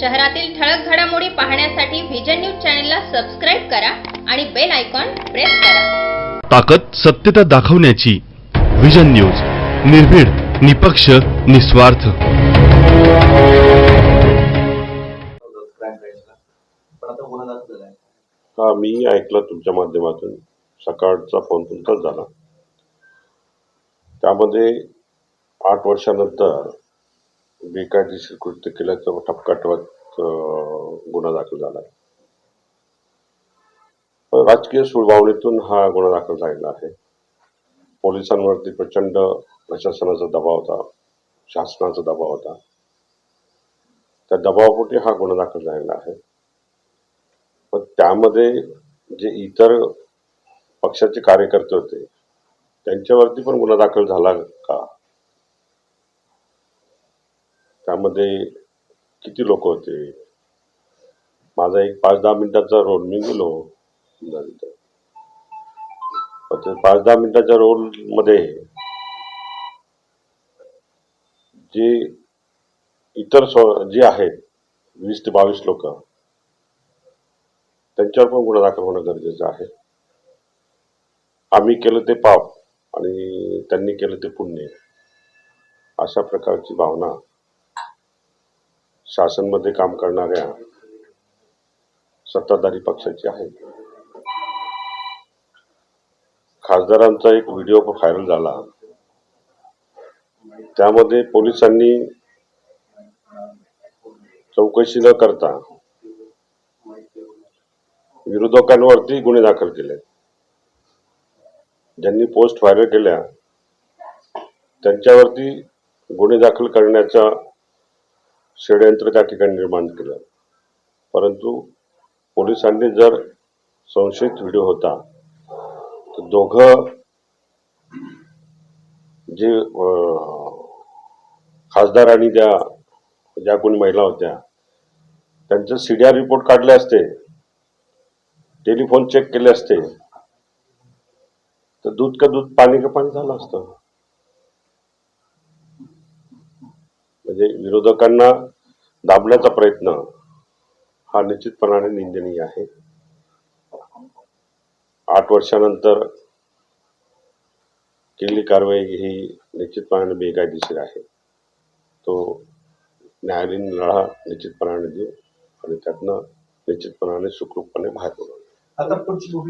शहरातील ठळक घडामोडी पाहण्यासाठी व्हिजन न्यूज चॅनलला सबस्क्राईब करा आणि बेल आयकॉन प्रेस करा. ताकद सत्यता दाखवण्याची विजन न्यूज निर्भीड निपक्ष निस्वार्थ. हा मी ऐकलं तुमच्या माध्यमातून. सकाळचा फोन तुमचाच झाला. त्यामध्ये आठ वर्षानंतर बेकायदेशीर कृत्य केल्याचा ठपका ठेवत गुन्हा दाखल झाला. आहे राजकीय सुभावनेतून हा गुन्हा दाखल झालेला आहे. पोलिसांवरती प्रचंड प्रशासनाचा दबाव होता शासनाचा दबाव होता. त्या दबावापोटी हा गुन्हा दाखल झालेला आहे. पण त्यामध्ये जे इतर पक्षाचे कार्यकर्ते होते त्यांच्यावरती पण गुन्हा दाखल झाला का त्यामध्ये किती लोक होते? माझा एक पाच दहा मिनिटाचा रोल मी गेलो. ते पाच दहा मिनिटाच्या रोलमध्ये जे इतर स्व- जे आहेत वीस ते बावीस लोक त्यांच्यावर पण गुन्हा दाखल होणं गरजेचं आहे. आम्ही केलं ते पाप आणि त्यांनी केलं ते पुण्य. अशा प्रकारची भावना शासनमध्ये काम करणाऱ्या सत्ताधारी पक्षाची आहे. खासदारांचा एक व्हिडिओ व्हायरल झाला. त्यामध्ये पोलिसांनी चौकशी न करता विरोधकांवरती गुन्हे दाखल केले. ज्यांनी पोस्ट व्हायरल केल्या त्यांच्यावरती गुन्हे दाखल करण्याचा षडयंत्र त्या ठिकाणी निर्माण केलं. परंतु पोलिसांनी जर संशयित व्हिडिओ होता तर दोघं जे खासदार आणि ज्या ज्या कोणी महिला होत्या त्यांचं सीडीआर रिपोर्ट काढले असते टेलिफोन चेक केले असते तर दूध का दूध पाणी का पाणी झालं असतं. म्हणजे विरोधकांना दाबण्याचा प्रयत्न हा निश्चितपणाने निंदनीय आहे. आठ वर्षानंतर केलेली कारवाई ही निश्चितपणाने बेकायदेशीर आहे. तो न्यायालयीन लढा निश्चितपणाने देऊ आणि त्यातनं निश्चितपणाने सुखरूपपणे बाहेर पडू. आता पुढची